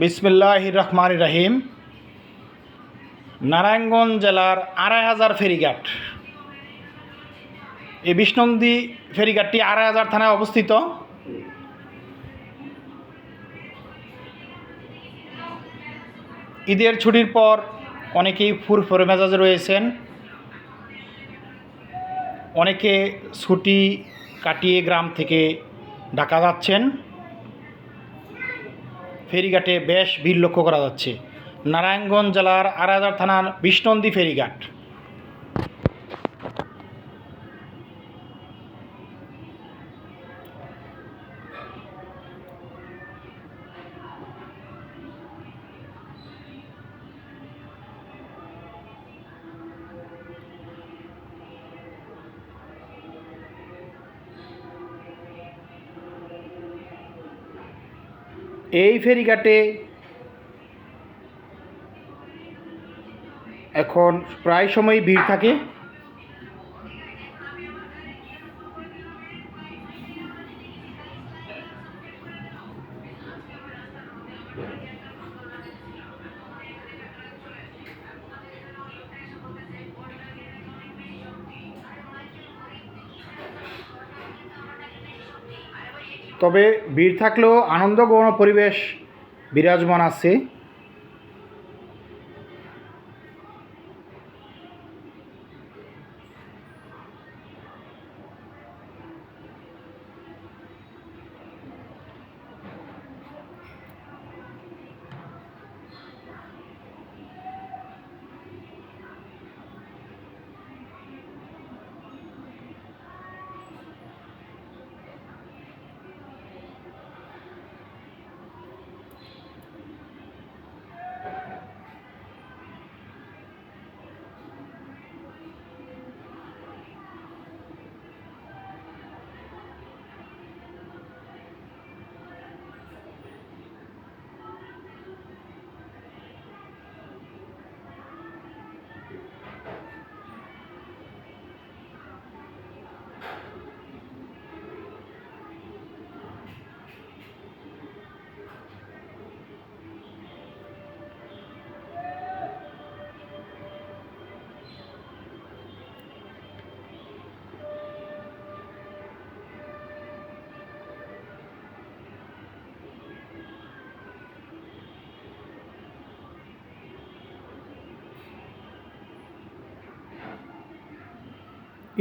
বিসমিল্লাহ রহমান রাহিম নারায়ণগঞ্জ জেলার আড়াই হাজার ফেরিঘাট। এই বিষ্ণন্দী ফেরিঘাটটি আড়াই হাজার থানায় অবস্থিত। ঈদের ছুটির পর অনেকেই ফুরফুরে মেজাজে রয়েছেন। অনেকে ছুটি কাটিয়ে গ্রাম থেকে ঢাকা যাচ্ছেন। ফেরিঘাটে বেশ ভিড় লক্ষ্য করা যাচ্ছে। নারায়ণগঞ্জ জেলার আড়াইদার থানার বিষ্ণন্দী ফেরিঘাট। এই ফেরিঘাটে এখন প্রায় সময় ভিড় থাকে। তবে ভিড় থাকলেও আনন্দ গৌণ পরিবেশ বিরাজমান আছে।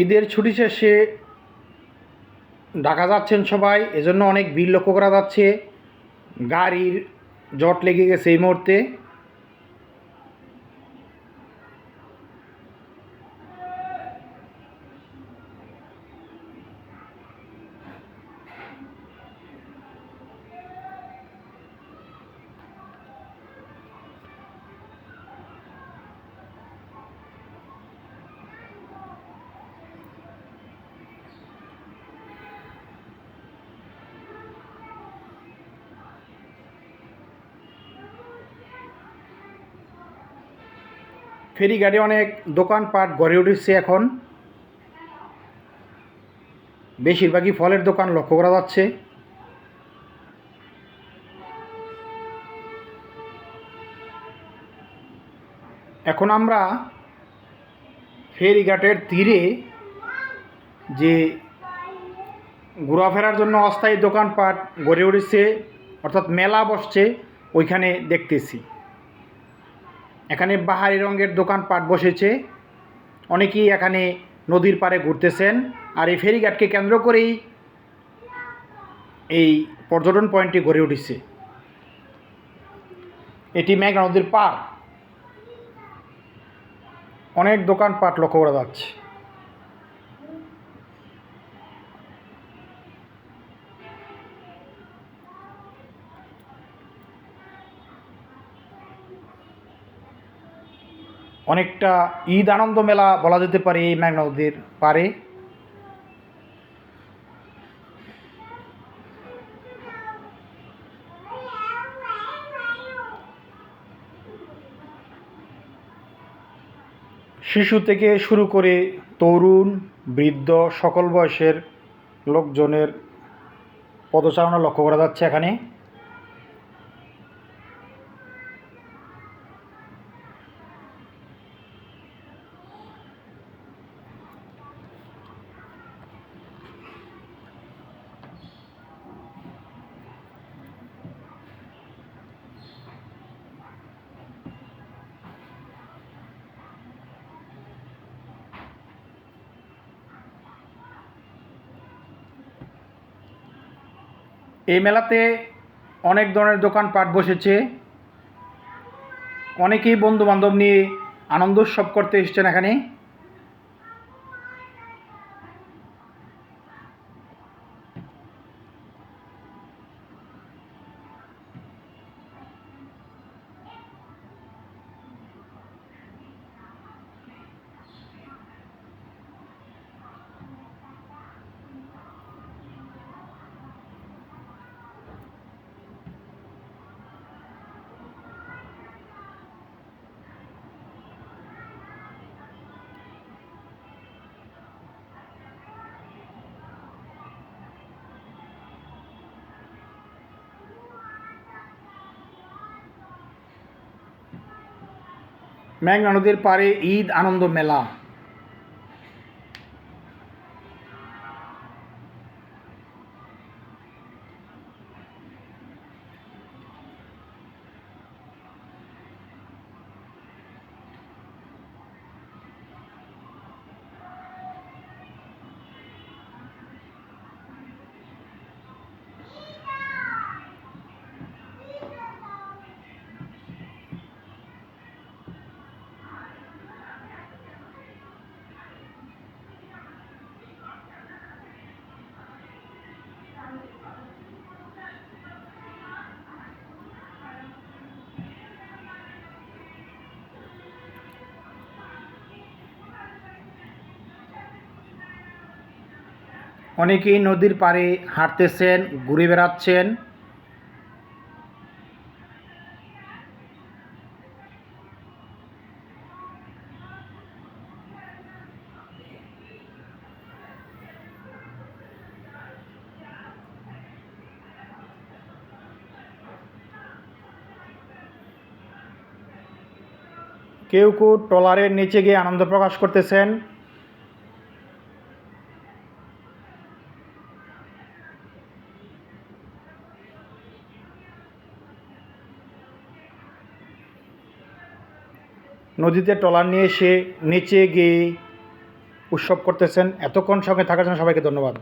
ঈদের ছুটি শেষে ঢাকা যাচ্ছেন সবাই, এজন্য অনেক ভিড় লক্ষ্য করা যাচ্ছে। গাড়ির জট লেগে গেছে এই মুহূর্তে। ফেরিঘাটে অনেক দোকানপাট গড়ে উঠেছে এখন। বেশিরভাগই ফলের দোকান লক্ষ্য করা যাচ্ছে। এখন আমরা ফেরিঘাটের তীরে যে ঘোরাফেরার জন্য অস্থায়ী দোকানপাট গড়ে উঠেছে, অর্থাৎ মেলা বসছে, ওইখানে দেখতেছি। এখানে বাহারি রঙের দোকানপাট বসেছে। অনেকেই এখানে নদীর পাড়ে ঘুরতেছেন আর এই ফেরিঘাটকে কেন্দ্র করেই এই পর্যটন পয়েন্টটি গড়ে উঠেছে। এটি মেঘনা নদীর পাড়। অনেক দোকানপাট লক্ষ্য করা যাচ্ছে। অনেকটা ঈদ আনন্দ মেলা বলা যেতে পারে এই মেঘনা নদীর পারে শিশু থেকে শুরু করে তরুণ, বৃদ্ধ, সকল বয়সের লোকজনের পদচারণা লক্ষ্য করা যাচ্ছে এখানে। এই মেলাতে অনেক ধরনের দোকানপাট বসেছে। অনেকেই বন্ধুবান্ধব নিয়ে আনন্দ উৎসব করতে এসছেন এখানে। মেঘনা নদীর পাড়ে ঈদ আনন্দ মেলা। অনেকেই নদীর পাড়ে হাঁটতেছেন ঘুরে বেড়াচ্ছেন। কেউ কেউ ট্রলারের নিচে গিয়ে আনন্দ প্রকাশ করতেছেন। নদীতে ট্রলার নিয়ে এসে নেচে গেয়ে উৎসব করতেছেন। এতক্ষণ সঙ্গে থাকার জন্য সবাইকে ধন্যবাদ।